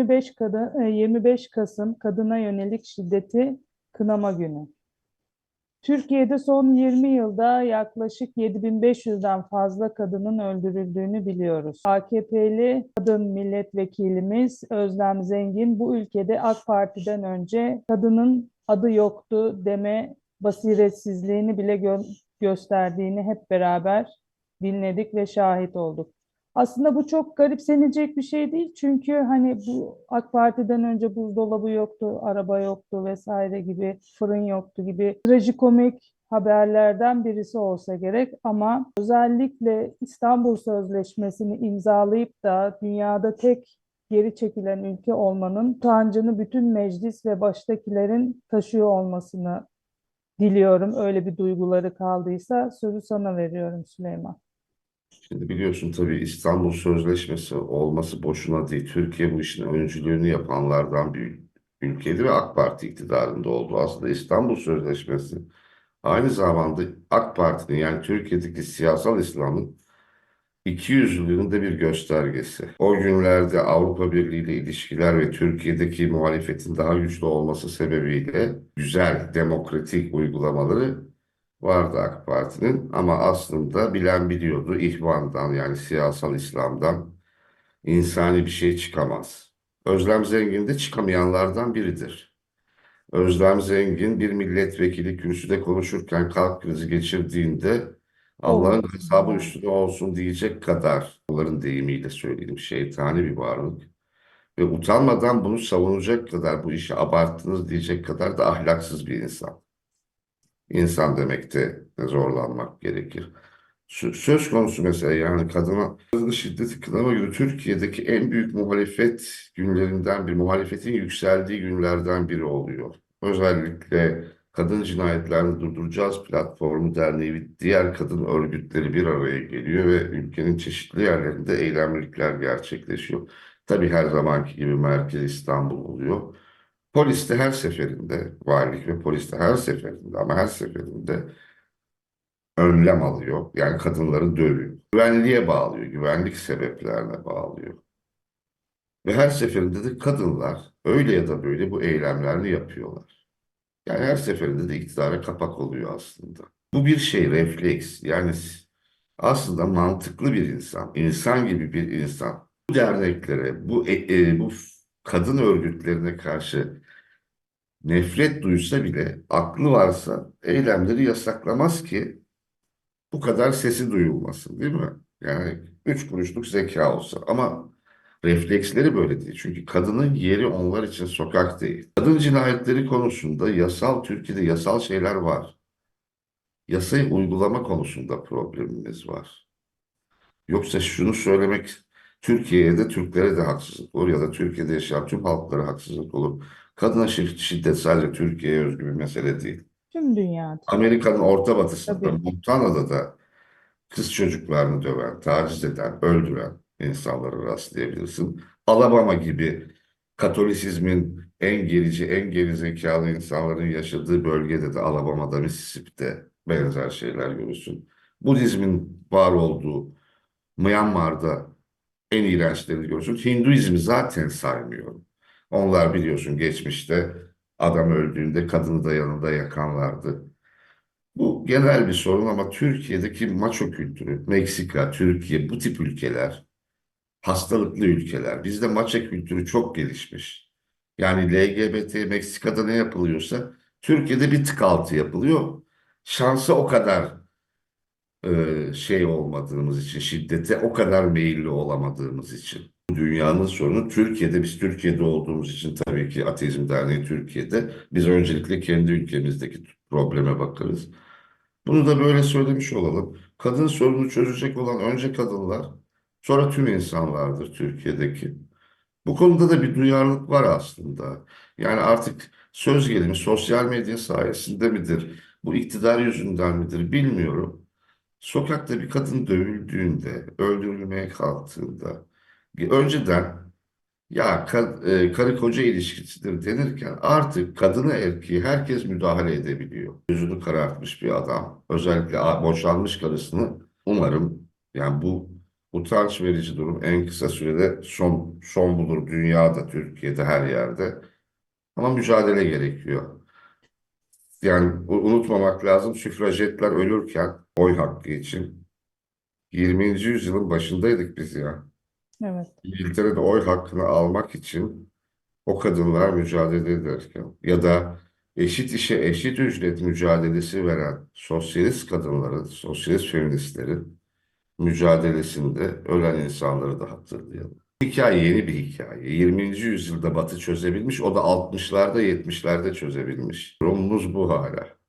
25 kadın, e, 25 Kasım Kadına Yönelik Şiddeti Kınama Günü. Türkiye'de son 20 yılda yaklaşık 7500'den fazla kadının öldürüldüğünü biliyoruz. AKP'li kadın milletvekilimiz Özlem Zengin bu ülkede AK Parti'den önce kadının adı yoktu deme basiretsizliğini bile gö- gösterdiğini hep beraber dinledik ve şahit olduk. Aslında bu çok garipsenecek bir şey değil çünkü hani bu AK Parti'den önce buzdolabı yoktu, araba yoktu vesaire gibi, fırın yoktu gibi trajikomik haberlerden birisi olsa gerek ama özellikle İstanbul Sözleşmesi'ni imzalayıp da dünyada tek geri çekilen ülke olmanın utancını bütün meclis ve baştakilerin taşıyor olmasını diliyorum. Öyle bir duyguları kaldıysa sözü sana veriyorum Süleyman. Şimdi biliyorsun tabii İstanbul Sözleşmesi olması boşuna değil. Türkiye bu işin öncülüğünü yapanlardan bir ülkeydi ve AK Parti iktidarında oldu. Aslında İstanbul Sözleşmesi aynı zamanda AK Parti'nin yani Türkiye'deki siyasal İslam'ın 200 yılında bir göstergesi. O günlerde Avrupa Birliği ile ilişkiler ve Türkiye'deki muhalefetin daha güçlü olması sebebiyle güzel demokratik uygulamaları vardı AK Parti'nin ama aslında bilen biliyordu ihvandan yani siyasal İslam'dan insani bir şey çıkamaz. Özlem Zengin de çıkamayanlardan biridir. Özlem Zengin bir milletvekili kürsüde konuşurken kalp krizi geçirdiğinde Allah'ın hesabı üstüne olsun diyecek kadar, onların deyimiyle söyleyeyim, şeytani bir varlık. Ve utanmadan bunu savunacak kadar, bu işi abarttınız diyecek kadar da ahlaksız bir insan. İnsan demekte zorlanmak gerekir. Sö- Söz konusu mesela yani kadına şiddeti kınama günü Türkiye'deki en büyük muhalefet günlerinden bir muhalefetin yükseldiği günlerden biri oluyor. Özellikle Kadın Cinayetlerini Durduracağız Platformu Derneği ve diğer kadın örgütleri bir araya geliyor ve ülkenin çeşitli yerlerinde eylemlilikler gerçekleşiyor. Tabii her zamanki gibi merkez İstanbul oluyor. Polis de her seferinde, valilik ve polis de her seferinde ama her seferinde önlem alıyor. Yani kadınları dövüyor. Güvenliğe bağlıyor, güvenlik sebeplerine bağlıyor. Ve her seferinde de kadınlar öyle ya da böyle bu eylemlerini yapıyorlar. Yani her seferinde de iktidara kapak oluyor aslında. Bu bir şey, refleks. Yani aslında mantıklı bir insan, insan gibi bir insan. Bu derneklere, bu, e- e, bu kadın örgütlerine karşı nefret duysa bile aklı varsa eylemleri yasaklamaz ki bu kadar sesi duyulmasın değil mi? Yani üç kuruşluk zeka olsa ama refleksleri böyle değil. Çünkü kadının yeri onlar için sokak değil. Kadın cinayetleri konusunda yasal Türkiye'de yasal şeyler var. Yasayı uygulama konusunda problemimiz var. Yoksa şunu söylemek Türkiye'ye de Türklere de haksızlık olur ya da Türkiye'de yaşayan tüm halklara haksızlık olur. Kadına şi- şiddet sadece Türkiye'ye özgü bir mesele değil. Tüm dünya. Amerika'nın orta batısında, Tabii. Montana'da da kız çocuklarını döven, taciz eden, öldüren insanlara rastlayabilirsin. Alabama gibi Katolisizmin en gerici, en gerizekalı insanların yaşadığı bölgede de Alabama'da, Mississippi'de benzer şeyler görürsün. Budizmin var olduğu Myanmar'da en iğrençlerini görürsün. Hinduizmi zaten saymıyorum. Onlar biliyorsun geçmişte adam öldüğünde kadını da yanında yakanlardı. Bu genel bir sorun ama Türkiye'deki maço kültürü, Meksika, Türkiye bu tip ülkeler hastalıklı ülkeler. Bizde maço kültürü çok gelişmiş. Yani LGBT Meksika'da ne yapılıyorsa Türkiye'de bir tık altı yapılıyor. Şansa o kadar e, şey olmadığımız için, şiddete o kadar meyilli olamadığımız için. Dünyanın sorunu Türkiye'de, biz Türkiye'de olduğumuz için tabii ki Ateizm Derneği Türkiye'de. Biz öncelikle kendi ülkemizdeki probleme bakarız. Bunu da böyle söylemiş olalım. Kadın sorunu çözecek olan önce kadınlar, sonra tüm insanlardır Türkiye'deki. Bu konuda da bir duyarlılık var aslında. Yani artık söz gelimi sosyal medya sayesinde midir, bu iktidar yüzünden midir bilmiyorum. Sokakta bir kadın dövüldüğünde, öldürülmeye kalktığında, önceden ya e, karı koca ilişkisidir denirken artık kadını erkeği herkes müdahale edebiliyor. Gözünü karartmış bir adam. Özellikle boşanmış karısını umarım yani bu Utanç verici durum en kısa sürede son, son bulur dünyada, Türkiye'de, her yerde. Ama mücadele gerekiyor. Yani unutmamak lazım süfrajetler ölürken oy hakkı için 20. yüzyılın başındaydık biz ya. Evet. İngiltere'de oy hakkını almak için o kadınlar mücadele ederken ya da eşit işe eşit ücret mücadelesi veren sosyalist kadınların, sosyalist feministlerin mücadelesinde ölen insanları da hatırlayalım. Hikaye yeni bir hikaye. 20. yüzyılda Batı çözebilmiş, o da 60'larda 70'lerde çözebilmiş. Durumumuz bu hala.